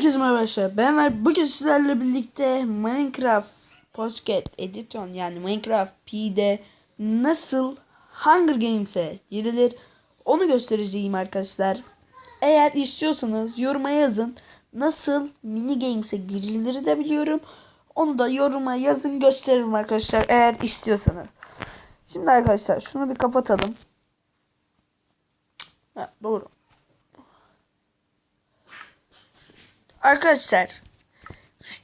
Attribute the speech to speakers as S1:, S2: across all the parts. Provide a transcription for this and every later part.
S1: Herkese merhaba arkadaşlar. Ben var. Bugün sizlerle birlikte Minecraft Pocket Edition yani Minecraft P'de nasıl Hunger Games'e girilir onu göstereceğim arkadaşlar. Eğer istiyorsanız yoruma yazın. Nasıl mini games'e girilir de biliyorum. Onu da yoruma yazın gösteririm arkadaşlar eğer istiyorsanız. Şimdi arkadaşlar şunu bir kapatalım. Ha, doğru. Arkadaşlar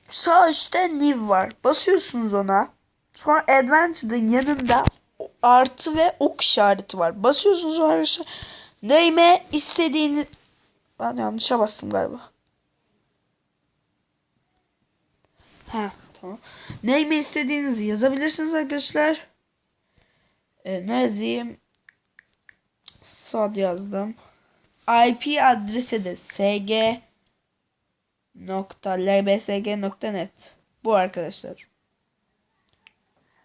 S1: sağ üstte new var. Basıyorsunuz ona. Sonra adventure'ın yanında artı ve ok işareti var. Basıyorsunuz arkadaşlar. Name'e istediğiniz ben yanlışa bastım galiba. Ha tamam. Name'e istediğinizi yazabilirsiniz arkadaşlar. Ee, ne yazayım? Sad yazdım. IP adresi de sg lbsg.net bu arkadaşlar.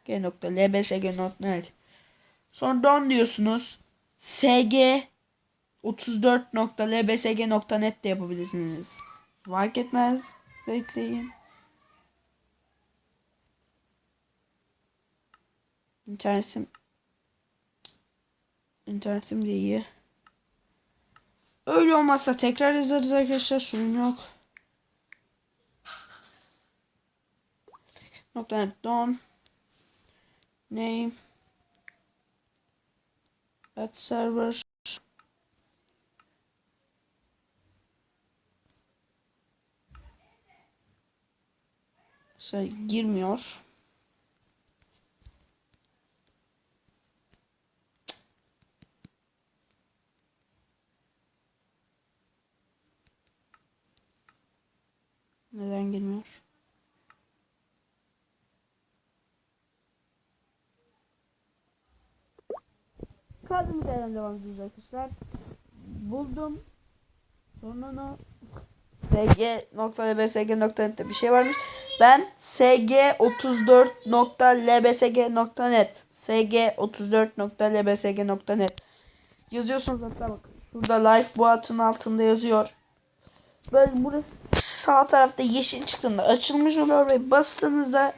S1: g nokta lbsg.net sonra don diyorsunuz sg 34.lbsg.net de yapabilirsiniz. Fark etmez. Bekleyin. İnternetim internetim de iyi. Öyle olmazsa tekrar yazarız arkadaşlar. Sorun yok. Nokta don name at server şey girmiyor. Neden girmiyor? Kaldığımız yerden devam ediyoruz arkadaşlar. Buldum. Sonra ne? sg.lbsg.net'te bir şey varmış. Ben sg34.lbsg.net sg34.lbsg.net yazıyorsunuz hatta bakın. Şurada live bu atın altında yazıyor. Böyle burası sağ tarafta yeşil çıktığında açılmış oluyor ve bastığınızda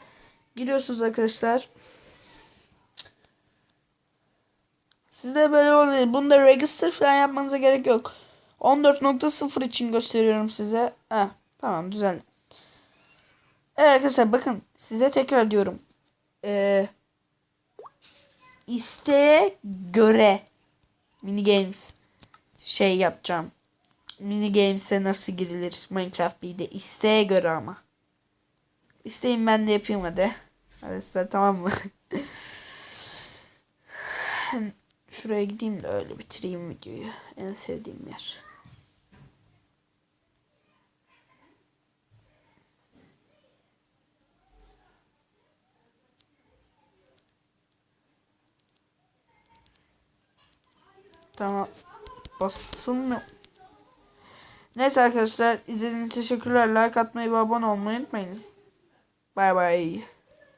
S1: giriyorsunuz arkadaşlar. Sizde böyle oluyor. Bunda register falan yapmanıza gerek yok. 14.0 için gösteriyorum size. Ha, tamam güzel. Evet arkadaşlar bakın size tekrar diyorum. Ee, isteğe göre mini games şey yapacağım. Mini games'e nasıl girilir Minecraft B'de isteğe göre ama. İsteyin ben de yapayım hadi. Arkadaşlar tamam mı? Şuraya gideyim de öyle bitireyim videoyu. En sevdiğim yer. Tamam. Basılmıyor. Neyse arkadaşlar izlediğiniz teşekkürler. Like atmayı ve abone olmayı unutmayınız. Bay bay.